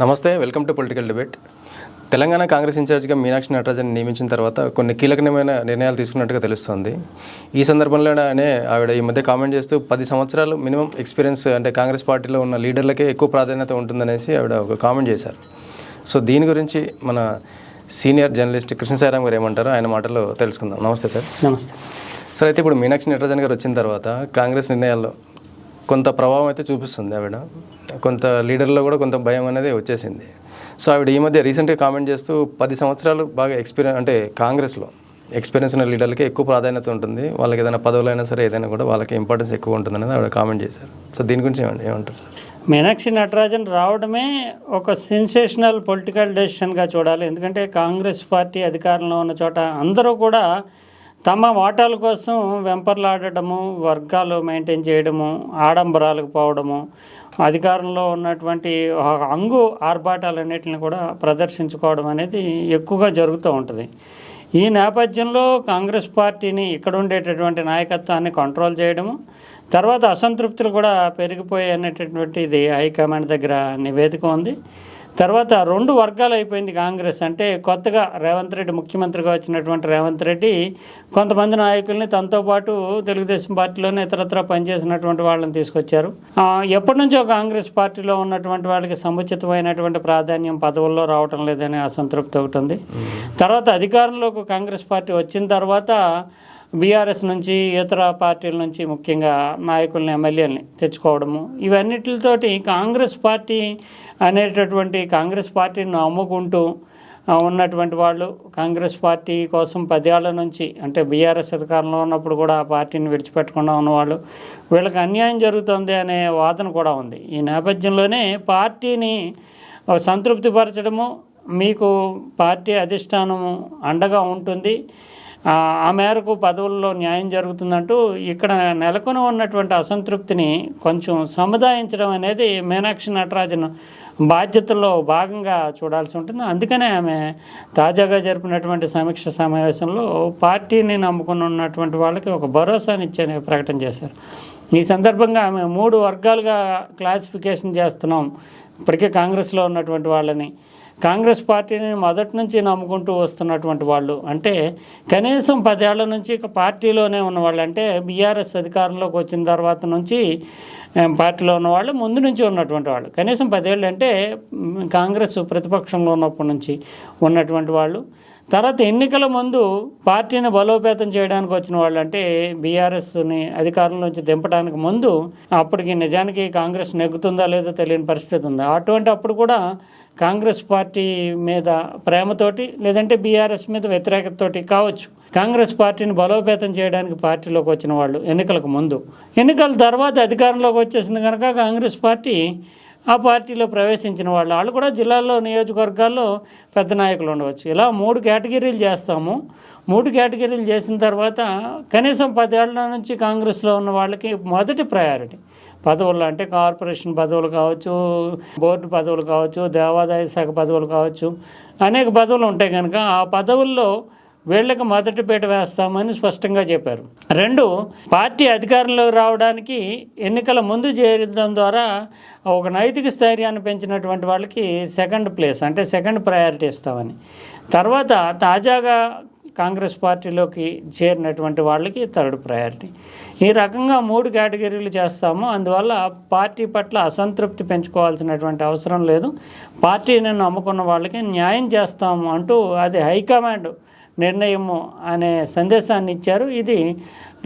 నమస్తే welcome to political debate. Telangana Congress ఇన్ఛార్జిగా మీనాక్షి నటరాజన్ నియమించిన తర్వాత కొన్ని కీలకమైన నిర్ణయాలు తీసుకున్నట్టుగా తెలుస్తోంది. ఈ సందర్భంలోనే ఆవిడ ఈ మధ్య కామెంట్ చేస్తూ పది సంవత్సరాలు మినిమం ఎక్స్పీరియన్స్ అంటే కాంగ్రెస్ పార్టీలో ఉన్న లీడర్లకే ఎక్కువ ప్రాధాన్యత ఉంటుందనేసి ఆవిడ ఒక కామెంట్ చేశారు. సో దీని గురించి మన సీనియర్ జర్నలిస్ట్ కృష్ణసారాం గారు ఏమంటారో ఆయన మాటల్లో తెలుసుకుందాం. నమస్తే సార్. నమస్తే. సార్ అయితే ఇప్పుడు మీనాక్షి నటరాజన్ గారు వచ్చిన తర్వాత కాంగ్రెస్ నిర్ణయాల్లో కొంత ప్రభావం అయితే చూపిస్తుంది ఆవిడ. కొంత లీడర్లో కూడా కొంత భయం అనేది వచ్చేసింది. సో ఆవిడ ఈ మధ్య రీసెంట్గా కామెంట్ చేస్తూ పది సంవత్సరాలు బాగా ఎక్స్పీరియన్స్ అంటే కాంగ్రెస్లో ఎక్స్పీరియన్స్ ఉన్న లీడర్లకి ఎక్కువ ప్రాధాన్యత ఉంటుంది. వాళ్ళకి ఏదైనా పదవులైనా సరే ఏదైనా కూడా వాళ్ళకి ఇంపార్టెన్స్ ఎక్కువ ఉంటుంది అనేది ఆవిడ కామెంట్ చేశారు. సో దీని గురించి ఏమంటారు ఏమంటారు సార్? మీనాక్షి నటరాజన్ రావడమే ఒక సెన్సేషనల్ పొలిటికల్ డెసిషన్గా చూడాలి. ఎందుకంటే కాంగ్రెస్ పార్టీ అధికారంలో ఉన్న చోట అందరూ కూడా తమ వాటాల కోసం వెంపర్లాడటము వర్గాలు మెయింటైన్ చేయడము ఆడంబరాలకు పోవడము అధికారంలో ఉన్నటువంటి అంగు ఆర్భాటాలన్నిటిని కూడా ప్రదర్శించుకోవడం అనేది ఎక్కువగా జరుగుతూ ఉంటుంది. ఈ నేపథ్యంలో కాంగ్రెస్ పార్టీని ఇక్కడ ఉండేటటువంటి నాయకత్వాన్ని కంట్రోల్ చేయడము తర్వాత అసంతృప్తులు కూడా పెరిగిపోయాయి అనేటటువంటిది హైకమాండ్ దగ్గర నివేదిక ఉంది. తర్వాత రెండు వర్గాలు అయిపోయింది కాంగ్రెస్. అంటే కొత్తగా రేవంత్ రెడ్డి ముఖ్యమంత్రిగా వచ్చినటువంటి రేవంత్ రెడ్డి కొంతమంది నాయకుల్ని తనతో పాటు తెలుగుదేశం పార్టీలోనే ఇతరత్ర పనిచేసినటువంటి వాళ్ళని తీసుకొచ్చారు. ఎప్పటి నుంచో కాంగ్రెస్ పార్టీలో ఉన్నటువంటి వాళ్ళకి సముచితమైనటువంటి ప్రాధాన్యం పదవుల్లో రావటం లేదనే అసంతృప్తి ఒకటి ఉంది. తర్వాత అధికారంలోకి కాంగ్రెస్ పార్టీ వచ్చిన తర్వాత బీఆర్ఎస్ నుంచి ఇతర పార్టీల నుంచి ముఖ్యంగా నాయకుల్ని ఎమ్మెల్యేలని తెచ్చుకోవడము. ఇవన్నిటితోటి కాంగ్రెస్ పార్టీ అనేటటువంటి కాంగ్రెస్ పార్టీని నమ్ముకుంటూ ఉన్నటువంటి వాళ్ళు కాంగ్రెస్ పార్టీ కోసం పదేళ్ళ నుంచి అంటే బీఆర్ఎస్ అధికారంలో ఉన్నప్పుడు కూడా ఆ పార్టీని విడిచిపెట్టకుండా ఉన్నవాళ్ళు వీళ్ళకి అన్యాయం జరుగుతుంది అనే వాదన కూడా ఉంది. ఈ నేపథ్యంలోనే పార్టీని సంతృప్తిపరచడము మీకు పార్టీ అధిష్టానము అండగా ఉంటుంది. ఆ మేరకు పదవుల్లో న్యాయం జరుగుతుందంటూ ఇక్కడ నెలకొని ఉన్నటువంటి అసంతృప్తిని కొంచెం సముదాయించడం అనేది మీనాక్షి నటరాజన్ బాధ్యతల్లో భాగంగా చూడాల్సి ఉంటుంది. అందుకనే ఆమె తాజాగా జరిపినటువంటి సమీక్ష సమావేశంలో పార్టీని నమ్ముకుని ఉన్నటువంటి వాళ్ళకి ఒక భరోసానిచ్చే ప్రకటన చేశారు. ఈ సందర్భంగా ఆమె మూడు వర్గాలుగా క్లాసిఫికేషన్ చేస్తున్నాం. ఇప్పటికే కాంగ్రెస్లో ఉన్నటువంటి వాళ్ళని. కాంగ్రెస్ పార్టీని మొదటి నుంచి నమ్ముకుంటూ వస్తున్నటువంటి వాళ్ళు అంటే కనీసం పదేళ్ళ నుంచి పార్టీలోనే ఉన్నవాళ్ళు అంటే బీఆర్ఎస్ అధికారంలోకి వచ్చిన తర్వాత నుంచి పార్టీలో పార్టీలో ఉన్నవాళ్ళు ముందు నుంచి ఉన్నటువంటి వాళ్ళు. కనీసం పదేళ్ళు అంటే కాంగ్రెస్ ప్రతిపక్షంలో ఉన్నప్పటి నుంచి ఉన్నటువంటి వాళ్ళు. తర్వాత ఎన్నికల ముందు పార్టీని బలోపేతం చేయడానికి వచ్చిన వాళ్ళు అంటే బీఆర్ఎస్ని అధికారంలోంచి దింపడానికి ముందు అప్పటికి నిజానికి కాంగ్రెస్ నెగ్గుతుందా లేదో తెలియని పరిస్థితి ఉంది. అటువంటి అప్పుడు కూడా కాంగ్రెస్ పార్టీ మీద ప్రేమతోటి లేదంటే బీఆర్ఎస్ మీద వ్యతిరేకతతోటి కావచ్చు. కాంగ్రెస్ పార్టీని బలోపేతం చేయడానికి పార్టీలోకి వచ్చిన వాళ్ళు ఎన్నికలకు ముందు. ఎన్నికల తర్వాత అధికారంలోకి వచ్చేసింది కనుక కాంగ్రెస్ పార్టీ ఆ పార్టీలో ప్రవేశించిన వాళ్ళు. వాళ్ళు కూడా జిల్లాల్లో నియోజకవర్గాల్లో పెద్ద నాయకులు ఉండవచ్చు. ఇలా మూడు కేటగిరీలు చేస్తాము. మూడు కేటగిరీలు చేసిన తర్వాత కనీసం పదేళ్ళ నుంచి కాంగ్రెస్లో ఉన్న వాళ్ళకి మొదటి ప్రయారిటీ. పదవులు అంటే కార్పొరేషన్ పదవులు కావచ్చు బోర్డు పదవులు కావచ్చు దేవాదాయ శాఖ పదవులు కావచ్చు అనేక పదవులు ఉంటాయి కనుక ఆ పదవుల్లో వీళ్ళకి మొదటి పీట వేస్తామని స్పష్టంగా చెప్పారు. రెండు పార్టీ అధికారంలోకి రావడానికి ఎన్నికల ముందు చేరడం ద్వారా ఒక నైతిక స్థైర్యాన్ని పెంచినటువంటి వాళ్ళకి సెకండ్ ప్లేస్ అంటే సెకండ్ ప్రయారిటీ ఇస్తామని. తర్వాత తాజాగా కాంగ్రెస్ పార్టీలోకి చేరినటువంటి వాళ్ళకి థర్డ్ ప్రయారిటీ. ఈ రకంగా మూడు కేటగిరీలు చేస్తాము. అందువల్ల పార్టీ పట్ల అసంతృప్తి పెంచుకోవాల్సినటువంటి అవసరం లేదు. పార్టీని నమ్ముకున్న వాళ్ళకి న్యాయం చేస్తాము అంటూ అది హైకమాండ్ నిర్ణయము అనే సందేశాన్ని ఇచ్చారు. ఇది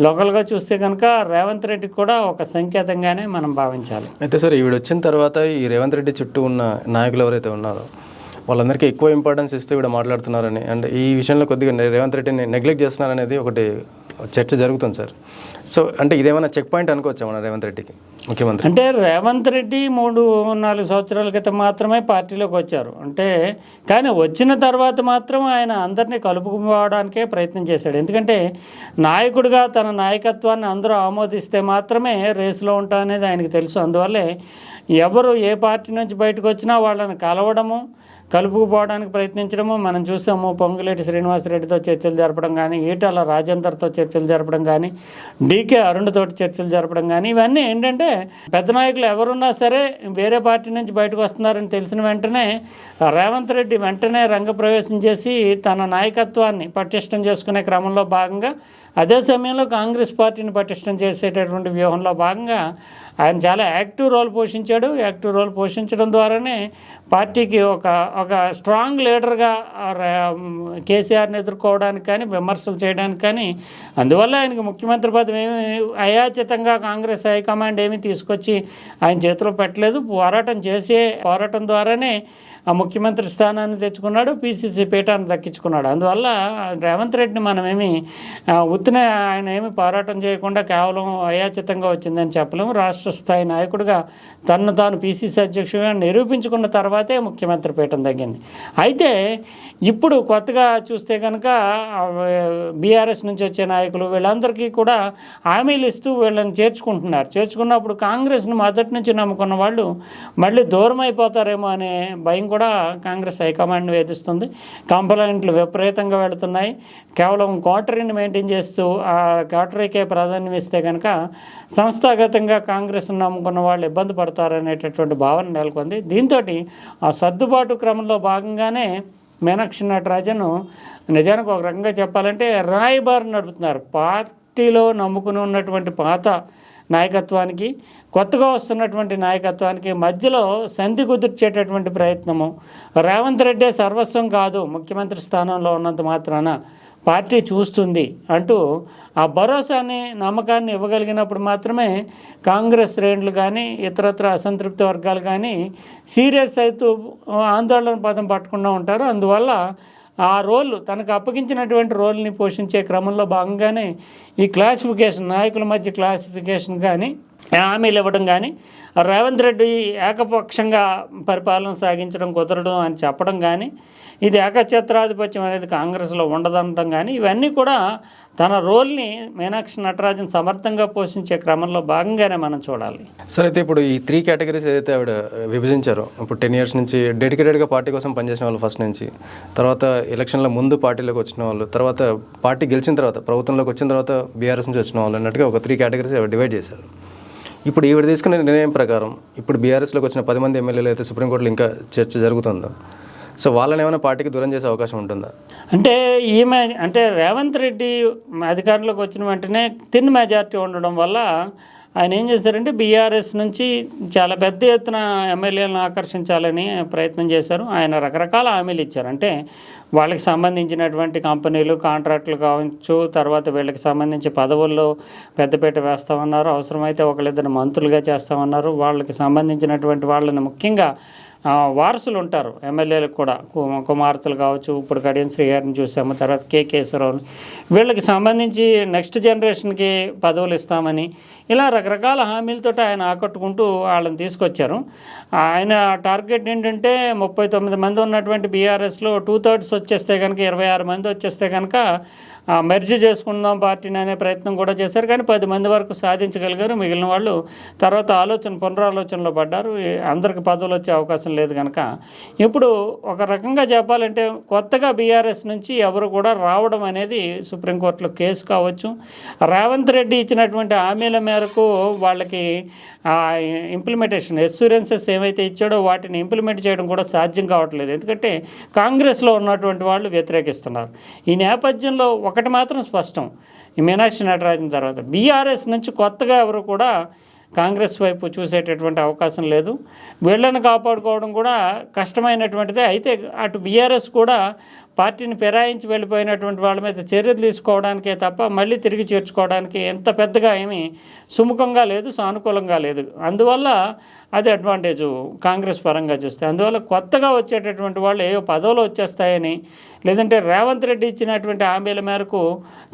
లోకల్గా చూస్తే కనుక రేవంత్ రెడ్డికి కూడా ఒక సంకేతంగానే మనం భావించాలి. అయితే సార్ ఈవిడ వచ్చిన తర్వాత ఈ రేవంత్ రెడ్డి చుట్టూ ఉన్న నాయకులు ఎవరైతే ఉన్నారో వాళ్ళందరికీ ఎక్కువ ఇంపార్టెన్స్ ఇస్తూ ఇక్కడ మాట్లాడుతున్నారని. అండ్ ఈ విషయంలో కొద్దిగా రేవంత్ రెడ్డిని నెగ్లెక్ట్ చేస్తున్నారనేది ఒకటి చర్చ జరుగుతుంది సార్. సో అంటే ఇదేమైనా చెక్ పాయింట్ అనుకోవచ్చా మన రేవంత్ రెడ్డికి? ముఖ్యమంత్రి. అంటే రేవంత్ రెడ్డి మూడు నాలుగు సంవత్సరాల క్రితం మాత్రమే పార్టీలోకి వచ్చారు. అంటే కానీ వచ్చిన తర్వాత మాత్రం ఆయన అందరినీ కలుపుకోవడానికే ప్రయత్నం చేశాడు. ఎందుకంటే నాయకుడిగా తన నాయకత్వాన్ని అందరూ ఆమోదిస్తే మాత్రమే రేసులో ఉంటా అనేది ఆయనకు తెలుసు. అందువల్లే ఎవరు ఏ పార్టీ నుంచి బయటకు వచ్చినా వాళ్ళని కలవడము కలుపుకుపోవడానికి ప్రయత్నించడము మనం చూసాము పొంగులేటి శ్రీనివాసరెడ్డితో చర్చలు జరపడం కానీ ఈటల రాజేందర్తో చర్చలు జరపడం కానీ డీకే అరుణ్తోటి చర్చలు జరపడం కానీ ఇవన్నీ ఏంటంటే పెద్ద నాయకులు ఎవరున్నా సరే వేరే పార్టీ నుంచి బయటకు వస్తున్నారని తెలిసిన వెంటనే రేవంత్ రెడ్డి వెంటనే రంగప్రవేశం చేసి తన నాయకత్వాన్ని పటిష్టం చేసుకునే క్రమంలో భాగంగా అదే సమయంలో కాంగ్రెస్ పార్టీని పటిష్టం చేసేటటువంటి వ్యూహంలో భాగంగా ఆయన చాలా యాక్టివ్ రోల్ పోషించాడు. యాక్టివ్ రోల్ పోషించడం ద్వారానే పార్టీకి ఒక ఒక స్ట్రాంగ్ లీడర్గా కేసీఆర్ని ఎదుర్కోవడానికి కానీ విమర్శలు చేయడానికి కానీ అందువల్ల ఆయనకి ముఖ్యమంత్రి పదవి ఏమి అయాచితంగా కాంగ్రెస్ హైకమాండ్ ఏమీ తీసుకొచ్చి ఆయన చేతిలో పెట్టలేదు. పోరాటం చేసే పోరాటం ద్వారానే ఆ ముఖ్యమంత్రి స్థానాన్ని తెచ్చుకున్నాడు పీసీసీ పీఠాన్ని దక్కించుకున్నాడు. అందువల్ల రేవంత్ రెడ్డిని మనమేమి ఉత్తిన ఆయన ఏమి పోరాటం చేయకుండా కేవలం అయాచితంగా వచ్చిందని చెప్పలేము. రాష్ట్ర స్థాయి నాయకుడిగా తను తాను పీసీసీ అధ్యక్షుడిగా నిరూపించుకున్న తర్వాతే ముఖ్యమంత్రి పీఠం తగ్గింది. అయితే ఇప్పుడు కొత్తగా చూస్తే కనుక బీఆర్ఎస్ నుంచి వచ్చే నాయకులు వీళ్ళందరికీ కూడా హామీలు ఇస్తూ వీళ్ళని చేర్చుకుంటున్నారు. చేర్చుకున్నప్పుడు కాంగ్రెస్ని మొదటి నుంచి నమ్ముకున్న వాళ్ళు మళ్ళీ దూరం అయిపోతారేమో అనే భయం కూడా కాంగ్రెస్ హైకమాండ్ని వేధిస్తుంది. కంప్లైంట్లు విపరీతంగా వెళుతున్నాయి. కేవలం క్వార్టరీని మెయింటైన్ చేస్తూ ఆ క్వార్టరీకే ప్రాధాన్యం ఇస్తే కనుక సంస్థాగతంగా కాంగ్రెస్ కాంగ్రెస్ను అనుకున్న వాళ్ళు ఇబ్బంది పడతారనేటటువంటి భావన నెలకొంది. దీంతో ఆ సర్దుబాటు క్రమంలో భాగంగానే మీనాక్షి నటరాజను నిజానికి ఒక రకంగా చెప్పాలంటే రాయబారు నడుపుతున్నారు. పార్టీలో నమ్ముకుని ఉన్నటువంటి పాత నాయకత్వానికి కొత్తగా వస్తున్నటువంటి నాయకత్వానికి మధ్యలో సంధి కుదిర్చేటటువంటి ప్రయత్నము. రేవంత్ రెడ్డే సర్వస్వం కాదు ముఖ్యమంత్రి స్థానంలో ఉన్నంత మాత్రాన పార్టీ చూస్తుంది అంటూ ఆ భరోసాని నమ్మకాన్ని ఇవ్వగలిగినప్పుడు మాత్రమే కాంగ్రెస్ శ్రేణులు కానీ ఇతరత్ర అసంతృప్తి వర్గాలు కానీ సీరియస్ అవుతూ ఆందోళన పదం పట్టకుండా ఉంటారు. అందువల్ల ఆ రోల్ తనకు అప్పగించినటువంటి రోల్ని పోషించే క్రమంలో భాగంగానే ఈ క్లాసిఫికేషన్ నాయకుల మధ్య క్లాసిఫికేషన్ కానీ హామీలు ఇవ్వడం కానీ రేవంత్ రెడ్డి ఏకపక్షంగా పరిపాలన సాగించడం కుదరడం అని చెప్పడం కానీ ఇది ఏకఛత్రాధిపత్యం అనేది కాంగ్రెస్లో ఉండదనడం కానీ ఇవన్నీ కూడా తన రోల్ని మీనాక్షి నటరాజన్ సమర్థంగా పోషించే క్రమంలో భాగంగానే మనం చూడాలి. సరే అయితే ఇప్పుడు ఈ త్రీ కేటగిరీస్ ఏదైతే ఆవిడ విభజించారో ఇప్పుడు టెన్ ఇయర్స్ నుంచి డెడికేటెడ్గా పార్టీ కోసం పనిచేసిన వాళ్ళు ఫస్ట్ నుంచి తర్వాత ఎలక్షన్ల ముందు పార్టీలోకి వచ్చిన వాళ్ళు తర్వాత పార్టీ గెలిచిన తర్వాత ప్రభుత్వంలోకి వచ్చిన తర్వాత బీఆర్ఎస్ నుంచి వచ్చిన వాళ్ళు అన్నట్టుగా ఒక త్రీ కేటగిరీస్ డివైడ్ చేశారు. ఇప్పుడు ఈవిడ తీసుకునే నిర్ణయం ప్రకారం ఇప్పుడు బీఆర్ఎస్లోకి వచ్చిన పది మంది ఎమ్మెల్యేలు అయితే సుప్రీంకోర్టులో ఇంకా చర్చ జరుగుతుందో? సో వాళ్ళని ఏమైనా పార్టీకి దూరం చేసే అవకాశం ఉంటుందా? అంటే ఈమె అంటే రేవంత్ రెడ్డి అధికారంలోకి వచ్చిన వెంటనే తిన్ మెజారిటీ ఉండడం వల్ల ఆయన ఏం చేశారంటే బీఆర్ఎస్ నుంచి చాలా పెద్ద ఎత్తున ఎమ్మెల్యేలను ఆకర్షించాలని ప్రయత్నం చేశారు. ఆయన రకరకాల హామీలు ఇచ్చారు. అంటే వాళ్ళకి సంబంధించినటువంటి కంపెనీలు కాంట్రాక్టులు కావచ్చు తర్వాత వీళ్ళకి సంబంధించి పదవుల్లో పెద్దపీట వేస్తామన్నారు అవసరమైతే ఒకళ్ళిద్దరు మంత్రులుగా చేస్తామన్నారు వాళ్ళకి సంబంధించినటువంటి వాళ్ళని ముఖ్యంగా వారసులు ఉంటారు. ఎమ్మెల్యేలకు కూడా కు- కుమార్తెలు కావచ్చు ఇప్పుడు కడియం శ్రీగారిని చూసాము తర్వాత కె కేశవరావు వీళ్ళకి సంబంధించి నెక్స్ట్ జనరేషన్కి పదవులు ఇస్తామని ఇలా రకరకాల హామీలతో ఆయన ఆకట్టుకుంటూ వాళ్ళని తీసుకొచ్చారు. ఆయన టార్గెట్ ఏంటంటే ముప్పై తొమ్మిది మంది ఉన్నటువంటి బీఆర్ఎస్లో టూ థర్డ్స్ వచ్చేస్తే కనుక ఇరవై ఆరు మంది వచ్చేస్తే కనుక మెర్జీ చేసుకుందాం పార్టీని అనే ప్రయత్నం కూడా చేశారు. కానీ పది మంది వరకు సాధించగలిగారు. మిగిలిన వాళ్ళు తర్వాత ఆలోచన పునరాలోచనలో పడ్డారు. అందరికి పదవులు వచ్చే అవకాశం లేదు కనుక ఇప్పుడు ఒక రకంగా చెప్పాలంటే కొత్తగా బీఆర్ఎస్ నుంచి ఎవరు కూడా రావడం అనేది సుప్రీంకోర్టులో కేసు కావచ్చు. రేవంత్ రెడ్డి ఇచ్చినటువంటి హామీల మేరకు వాళ్ళకి ఇంప్లిమెంటేషన్ ఎస్యూరెన్సెస్ ఏమైతే ఇచ్చాడో వాటిని ఇంప్లిమెంట్ చేయడం కూడా సాధ్యం కావట్లేదు. ఎందుకంటే కాంగ్రెస్లో ఉన్నటువంటి వాళ్ళు వ్యతిరేకిస్తున్నారు. ఈ నేపథ్యంలో ఒకటి మాత్రం స్పష్టం. ఈ మీనాక్షి నటరాజన్ తర్వాత బీఆర్ఎస్ నుంచి కొత్తగా ఎవరు కూడా కాంగ్రెస్ వైపు చూసేటటువంటి అవకాశం లేదు. వీళ్ళని కాపాడుకోవడం కూడా కష్టమైనటువంటిదే. అయితే అటు బీఆర్ఎస్ కూడా పార్టీని ఫిరాయించి వెళ్ళిపోయినటువంటి వాళ్ళ మీద చర్యలు తీసుకోవడానికే తప్ప మళ్ళీ తిరిగి చేర్చుకోవడానికి ఎంత పెద్దగా ఏమీ సుముఖంగా లేదు సానుకూలంగా లేదు. అందువల్ల అది అడ్వాంటేజ్ కాంగ్రెస్ పరంగా చూస్తే. అందువల్ల కొత్తగా వచ్చేటటువంటి వాళ్ళు ఏవో పదవులు వచ్చేస్తాయని లేదంటే రేవంత్ రెడ్డి ఇచ్చినటువంటి హామీల మేరకు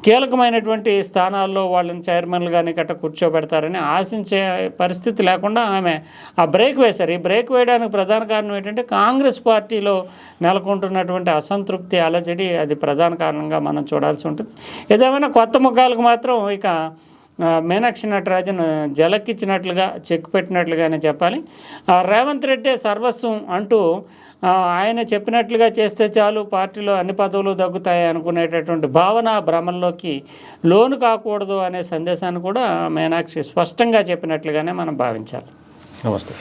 కీలకమైనటువంటి స్థానాల్లో వాళ్ళని చైర్మన్లు కానీ గట్ట కూర్చోబెడతారని ఆశించే పరిస్థితి లేకుండా ఆమె ఆ బ్రేక్ వేశారు. ఈ బ్రేక్ వేయడానికి ప్రధాన కారణం ఏంటంటే కాంగ్రెస్ పార్టీలో నెలకొంటున్నటువంటి అసంతృప్తి అలజడి అది ప్రధాన కారణంగా మనం చూడాల్సి ఉంటుంది. ఏదేమైనా కొత్త ముఖాలకు మాత్రం ఇక మీనాక్షి నటరాజన్ జలక్కిచ్చినట్లుగా చెక్ పెట్టినట్లుగానే చెప్పాలి. రేవంత్ రెడ్డి సర్వస్వం అంటూ ఆయన చెప్పినట్లుగా చేస్తే చాలు పార్టీలో అన్ని పదవులు తగ్గుతాయి అనుకునేటటువంటి భావన భ్రమంలోకి లోను కాకూడదు అనే సందేశాన్ని కూడా మీనాక్షి స్పష్టంగా చెప్పినట్లుగానే మనం భావించాలి. నమస్తే.